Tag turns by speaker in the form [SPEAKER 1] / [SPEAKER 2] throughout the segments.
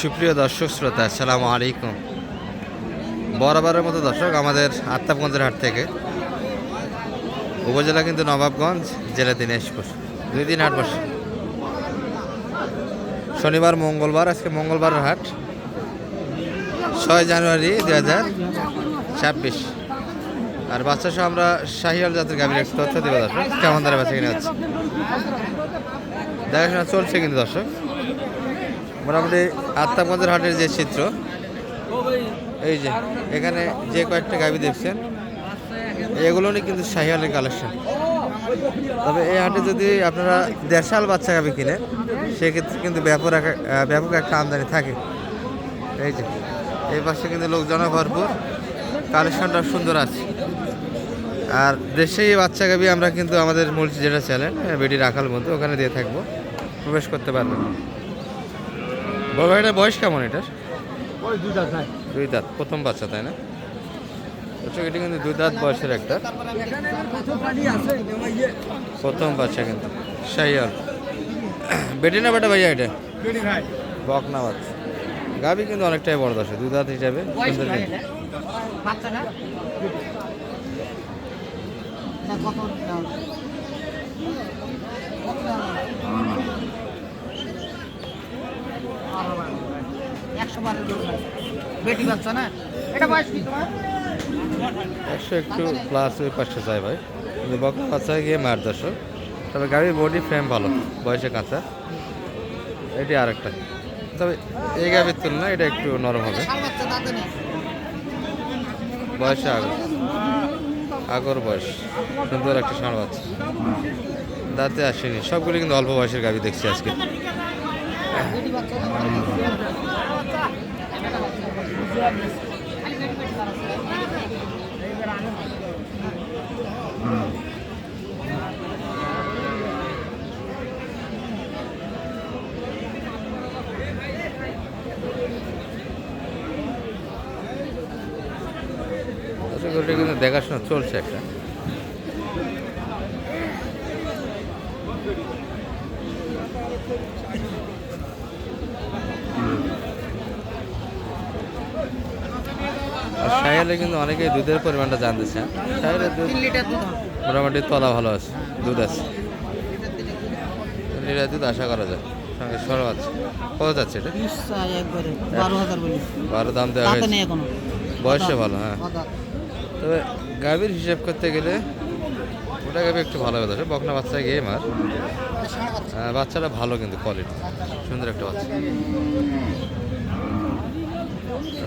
[SPEAKER 1] সুপ্রিয় দর্শক শ্রোতা, আসসালামু আলাইকুম। বরাবরের মতো দর্শক আমাদের আত্মাবগঞ্জের হাট থেকে। উপজেলা কিন্তু নবাবগঞ্জ, জেলা দিনাজপুর। দুই দিন হাট বসে শনিবার, মঙ্গলবার, আজকে মঙ্গলবারের হাট। ছয় জানুয়ারি দুই হাজার ছাব্বিশ। আর বাচ্চা সহ আমরা শাহিয়াল জাতের গাভীর একটু তথ্য দেবো দর্শক, কেমন দ্বারা বাচ্চা কিনে হচ্ছে। দেখাশোনা চলছে কিন্তু দর্শক। মোটামুটি আত্মাবগঞ্জের হাটের যে চিত্র, এই যে, এখানে যে কয়েকটা গাভি দেখছেন, এগুলো কিন্তু শাহিয়ালের কালেকশন তবে এই হাটে যদি আপনারা দেড়শাল বাচ্চা গাভি কিনে সেক্ষেত্রে কিন্তু ব্যাপক ব্যাপক একটা আমদানি থাকে। এই যে, এই পাশে কিন্তু লোকজন ভরপুর কালেকশনটা সুন্দর আছে। আর দেশেই বাচ্চা গাভি আমরা কিন্তু আমাদের মূল যেটা চ্যানেল বেটি রাখাল মধ্যে ওখানে দিয়ে থাকব। প্রবেশ করতে পারবেন। বড় ভাইটার বয়স কেমন এটার?
[SPEAKER 2] দুটা
[SPEAKER 1] দুই দাঁত প্রথম বাচ্চা তাই না? এটা কিন্তু দুই দাঁত বয়সের একটা। প্রথম বাচ্চা কিন্তু। শাহিয়াল বেটি না বেটা ভাইয়া এটা?
[SPEAKER 2] বেড়ি ভাই।
[SPEAKER 1] বকনা বাচ্চা। গাভি কিন্তু অনেকটাই বড় দর্শক দুই দাঁত হিসাবে। সুন্দর
[SPEAKER 2] একশো বেটি বাচ্চা না? এটা বয়স কি তোমার?
[SPEAKER 1] একশো একটু প্লাস ওই পাঁচশো চাই ভাই। বকনা বাচ্চা গিয়ে মার দর্শক তবে গাড়ির বডি ফ্রেম ভালো বয়সে কাঁচা। এটি আরেকটা। তবে এই গাভির তুলনায় এটা একটু নরম হবে। বয়সে আগর। আগর বয়স। সুন্দর একটা ষাঁড় বাচ্চা। দাঁতে আসেনি। সবগুলি কিন্তু অল্প বয়সের গাভি দেখছি আজকে
[SPEAKER 2] বেটি বাচ্চা
[SPEAKER 1] আসলে গরুটা কিন্তু দেখাশোনা চলছে একটা। সাহেলে কিন্তু অনেকেই দুধের পরিমাণটা জানতে চান। সাহেলের দুধ মোটামুটি তলা ভালো আছে দুধ আছে। লিটার দুধ আশা করা যায় সঙ্গে সরব আছে। কত যাচ্ছে এটা?
[SPEAKER 2] বারো
[SPEAKER 1] দাম দেওয়া হয়েছে। বয়সে ভালো হ্যাঁ। তবে গাভীর হিসাব করতে গেলে ওটা গাভী একটু ভালো কথা বকনা বাচ্চা গিয়ে মার।
[SPEAKER 2] ষাট বাচ্চা
[SPEAKER 1] আহ, বাচ্চাটা ভালো কিন্তু কোয়ালিটি সুন্দর একটা বাচ্চা।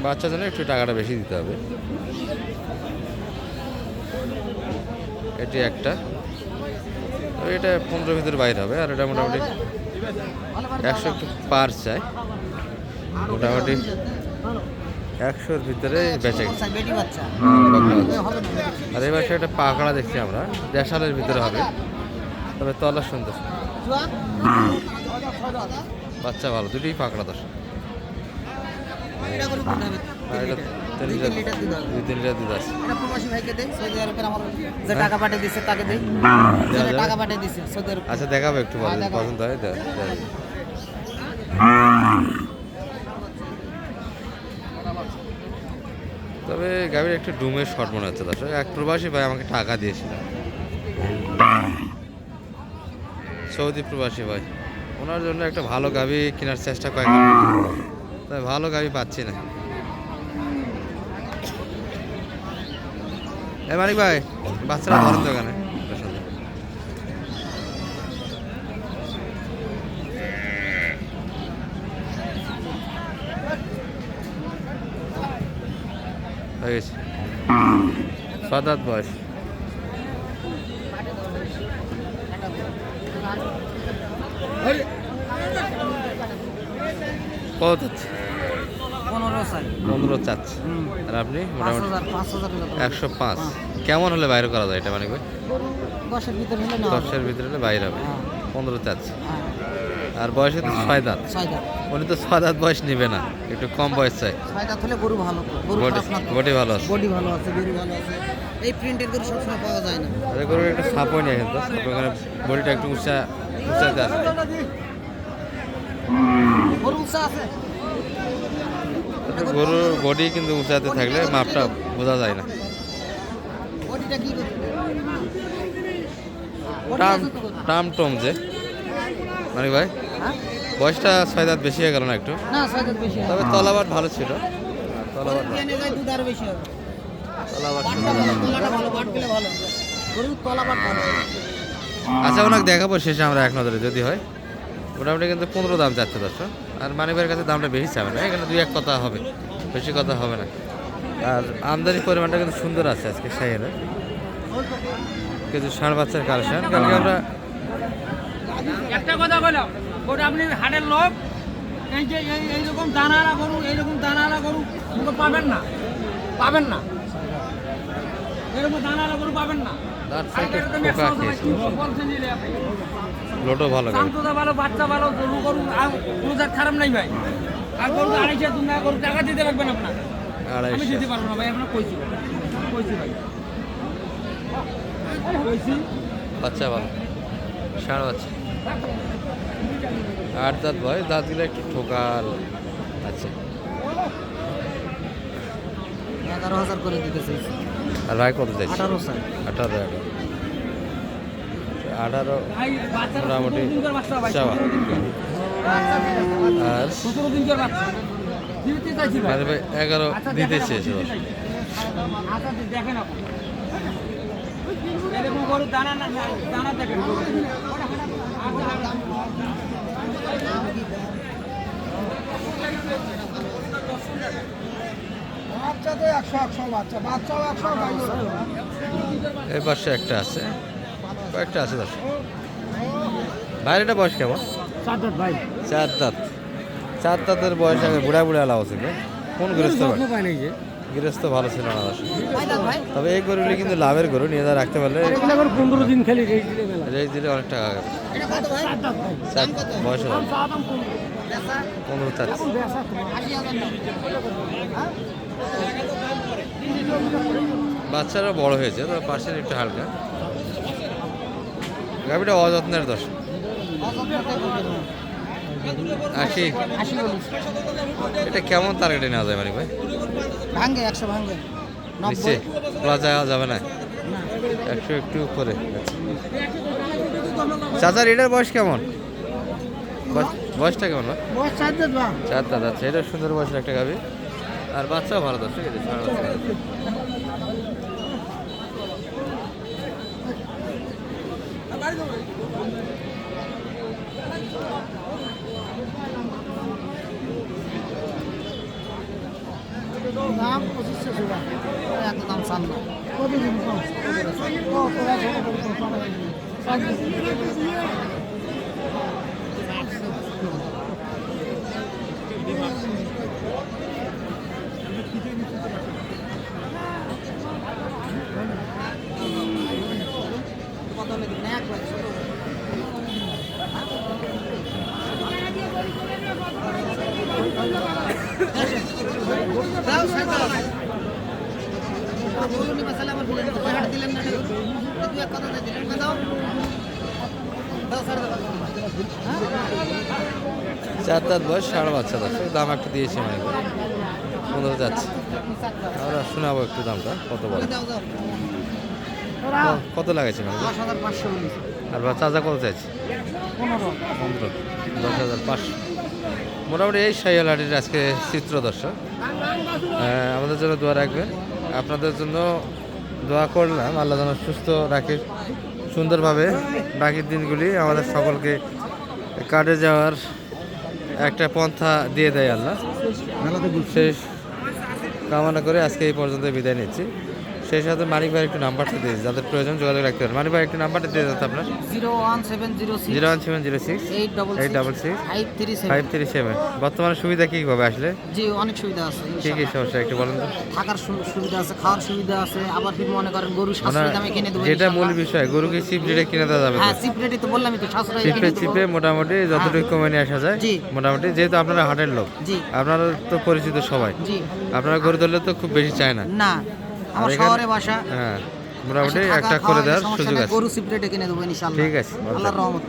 [SPEAKER 1] বাচ্চার জন্য একটু টাকাটা বেশি দিতে হবে। এটি একটা। এটা পনেরো ভিতরে বাইরে হবে, আর এটা মোটামুটি একশো একটু পার চাই। মোটামুটি একশোর ভিতরে বেঁচে আর এবার একটা পাকড়া দেখছি আমরা দেড়শালের ভিতরে হবে। তবে তলা সুন্দর। বাচ্চা ভালো, দুটোই পাকড়া দশ আচ্ছা দেখাবো একটু
[SPEAKER 2] হ্যাঁ।
[SPEAKER 1] পছন্দ হয় দেখাবো। তবে গাভীর একটু ডুমের শর্ট মনে হচ্ছে দর্শক। এক প্রবাসী ভাই আমাকে টাকা দিয়েছিল। সৌদি প্রবাসী ভাই। ওনার জন্য একটা ভালো গাভী কেনার চেষ্টা করে তবে ভালো গাভী পাচ্ছি না। এ মানিক ভাই বাচ্চারা ধরেন দোকানে। হয়ে গেছে। বয়স। কত চাচ্ছে
[SPEAKER 2] পনেরো
[SPEAKER 1] চাচ্ছে আর আপনি মোটামুটি। একশো পাঁচ। কেমন হলে বাইরে করা যায় এটা মানে
[SPEAKER 2] দশের ভিতরে হলে
[SPEAKER 1] দশের ভিতরে হলে বাইরে হবে।
[SPEAKER 2] হ্যাঁ।
[SPEAKER 1] পনেরো চাচ্ছে
[SPEAKER 2] হ্যাঁ।
[SPEAKER 1] আর বয়সে তো ছয় দাঁত। উনি তো ছয় দাঁত বয়স নিবে না। একটু কম বয়স চাই।
[SPEAKER 2] ছয় দাঁত হলে গরু ভালো গরু
[SPEAKER 1] বডি
[SPEAKER 2] তো।
[SPEAKER 1] ভালো আছে।
[SPEAKER 2] বডি ভালো আছে গরু ভালো আছে। এই প্রিন্টের গরু সবসময় পাওয়া যায় না।
[SPEAKER 1] আরে গরুর একটু সাপও নিয়ে কিন্তু ওখানে বডিটা একটু উঁচা উঁচাতে আছে
[SPEAKER 2] গরু উঁচা আছে
[SPEAKER 1] গরুর বডি কিন্তু উঁচাতে থাকলে মাপটা বোঝা যায় না। টাম টাম টম যে। মানে ভাই
[SPEAKER 2] হ্যাঁ?
[SPEAKER 1] বয়সটা ছয় দাঁত বেশি হয়ে গেল না একটু? তবে তলাবাট ভালো ছিল। তলাবাট
[SPEAKER 2] গরু
[SPEAKER 1] আচ্ছা ওনাকে দেখাবো শেষে আমরা এক নজরে যদি হয়। মোটামুটি কিন্তু পনেরো দাম যাচ্ছে দর্শক। আর মানিবের কাছে দামটা বেশি চাবে না এখানে দুই এক কথা হবে বেশি কথা হবে না। আর আমদানির পরিমাণটা কিন্তু সুন্দর আছে আজকে সাইয়ের কিছু ষাঁড় বাচ্চার কালেকশন কালকে আমরা
[SPEAKER 3] একটা কথা বললাম ওটা আপনি হাটের লোক এই যে এই এইরকম দানারা গরু এইরকম দানারা গরু পাবেন না পাবেন না। এরকম দানারা গরু পাবেন না।
[SPEAKER 1] দাঁত
[SPEAKER 3] আর একদম
[SPEAKER 1] পোকা খেয়েছে। লোটো ভালো
[SPEAKER 3] ভালো বাচ্চা ভালো গরু গরু আর কোনো জাত খারাপ নাই ভাই। আর গরু আড়াইশো টাকা গরু টাকা দিতে লাগবেন আপনার। আমি দিতে পারব না ভাই আপনার কইছি। কইছি ভাই। কইছি।
[SPEAKER 1] বাচ্চা ভালো। ষাঁড় বাচ্চা। আট দাঁত বয়স দাঁতগুলো একটু ঠোকাল। আচ্ছা।
[SPEAKER 2] এগারো হাজার করে দিতে চাইছি।
[SPEAKER 1] আর ভাই কত চাইছে?
[SPEAKER 2] আঠারো
[SPEAKER 1] আঠারো আঠারো মোটামুটি চাওয়া। আর
[SPEAKER 3] চাইছি ভাই
[SPEAKER 1] এগারো
[SPEAKER 3] আচ্ছা,
[SPEAKER 1] দিতে চেয়েছে
[SPEAKER 3] দেখেন
[SPEAKER 1] এই পাশে একটা আছে। কয়েকটা আছে দশ বাইরেটা বয়স কেমন? চার দাঁত চার দাঁতের বয়স আগে বুড়া বুড়া লাভ ছিল কোন গৃহস্থ গৃহস্থ ভালো ছিল না দশ তবে এই গরুগুলি কিন্তু লাভের গরু নিয়ে যা রাখতে পারলে
[SPEAKER 3] পনেরো দিন খেলি রেট দিলে
[SPEAKER 1] রেজ দিলে অনেক টাকা
[SPEAKER 2] এটা
[SPEAKER 1] বয়স
[SPEAKER 3] পনেরো।
[SPEAKER 2] বেচা
[SPEAKER 1] বাচ্চারা বড় হয়েছে তো পার্সেন্ট একটু হালকা। গাভিটা অযত্নের দশ। আশি। এটা কেমন তার টার্গেটে নেওয়া যায় মানে ভাই?
[SPEAKER 2] ভাঙ্গে একশো ভাঙ্গে নব্বই।
[SPEAKER 1] বলা যাওয়া যাবে না? একশো একটু উপরে। চাচার এটার বয়স কেমন? বয়স- বয়সটা কেমন
[SPEAKER 2] চার
[SPEAKER 1] দাদা আচ্ছা এটা সুন্দর বয়সের একটা গাভি। আর বাচ্চাও ভালো দশ ঠিক আছে ষাঁড় বাচ্চা।
[SPEAKER 2] দাম পঁচিশশো টাকা। এত দাম চান না। কত হলে দিবেন একবার ছোট দাও সাইকেল বলুন না সালা আমার বলে দিতে হাট দিলেন না তুই এক কথা দিলেন না দাও দাও স্যার দাও
[SPEAKER 1] চার দাঁত বয়স সাড়ে বাচ্চা দশ দাম একটু দিয়েছি মানে পনেরো যাচ্ছে। আমরা শোনাবো একটু দামটা। কত বলে? কত লাগাইছে
[SPEAKER 2] দশ হাজার পাঁচশো বলিস
[SPEAKER 1] আর বা চাচা কত চাইছে?
[SPEAKER 2] পনেরো।
[SPEAKER 1] দশ হাজার পাঁচশো। মোটামুটি এই হাটির আজকে চিত্র দর্শক। আমাদের জন্য দোয়া রাখবেন। আপনাদের জন্য দোয়া করলাম। আল্লাহ যেন সুস্থ রাখে। সুন্দরভাবে বাকির দিনগুলি আমাদের সকলকে কাটে যাওয়ার একটা পন্থা দিয়ে দেয় আল্লাহ। শেষ কামনা করে আজকে এই পর্যন্ত বিদায় নিচ্ছি। সেই সাথে মানিক ভাই একটু নাম্বারটা দিয়ে যাদের প্রয়োজন যোগাযোগ রাখতে পারেন। মানিক ভাই একটু নাম্বারটা দিয়ে যাচ্ছে আপনার।
[SPEAKER 2] Zero one seven zero six
[SPEAKER 1] zero one seven zero six
[SPEAKER 2] eight double
[SPEAKER 1] eight double six
[SPEAKER 2] five three
[SPEAKER 1] five three seven. বর্তমানে সুবিধা কী হবে আসলে?
[SPEAKER 2] জি অনেক সুবিধা আছে
[SPEAKER 1] কী কী সমস্যা একটু বলেন তো।
[SPEAKER 2] থাকার সুবিধা আছে খাওয়ার সুবিধা আছে আবার কি মনে করেন গরু
[SPEAKER 1] মানে
[SPEAKER 2] সাশ্রয় দামে কিনে দেবো
[SPEAKER 1] যেটা মূল বিষয় গরুকে চিপ রেটে কিনে দেওয়া যাবে
[SPEAKER 2] হ্যাঁ চিপ রেটে তো বললামই তো সাশ্রয়
[SPEAKER 1] চিপে চিপে মোটামুটি যতটুকু কমে নিয়ে আসা যায়
[SPEAKER 2] জি।
[SPEAKER 1] মোটামুটি যেহেতু আপনারা হাটের লোক
[SPEAKER 2] জি।
[SPEAKER 1] আপনারা তো পরিচিত সবাই
[SPEAKER 2] জি।
[SPEAKER 1] আপনারা গরু ধরলে তো খুব বেশি চায় না।
[SPEAKER 2] না। আমার শহরে বাসা।
[SPEAKER 1] হ্যাঁ মোটামুটি একটা করে দেওয়ার সুযোগ আছে।
[SPEAKER 2] গরু সিপ্রেটে কিনে দেবো ইনশাল্লাহ
[SPEAKER 1] ঠিক আছে,
[SPEAKER 2] আল্লাহর রহমত।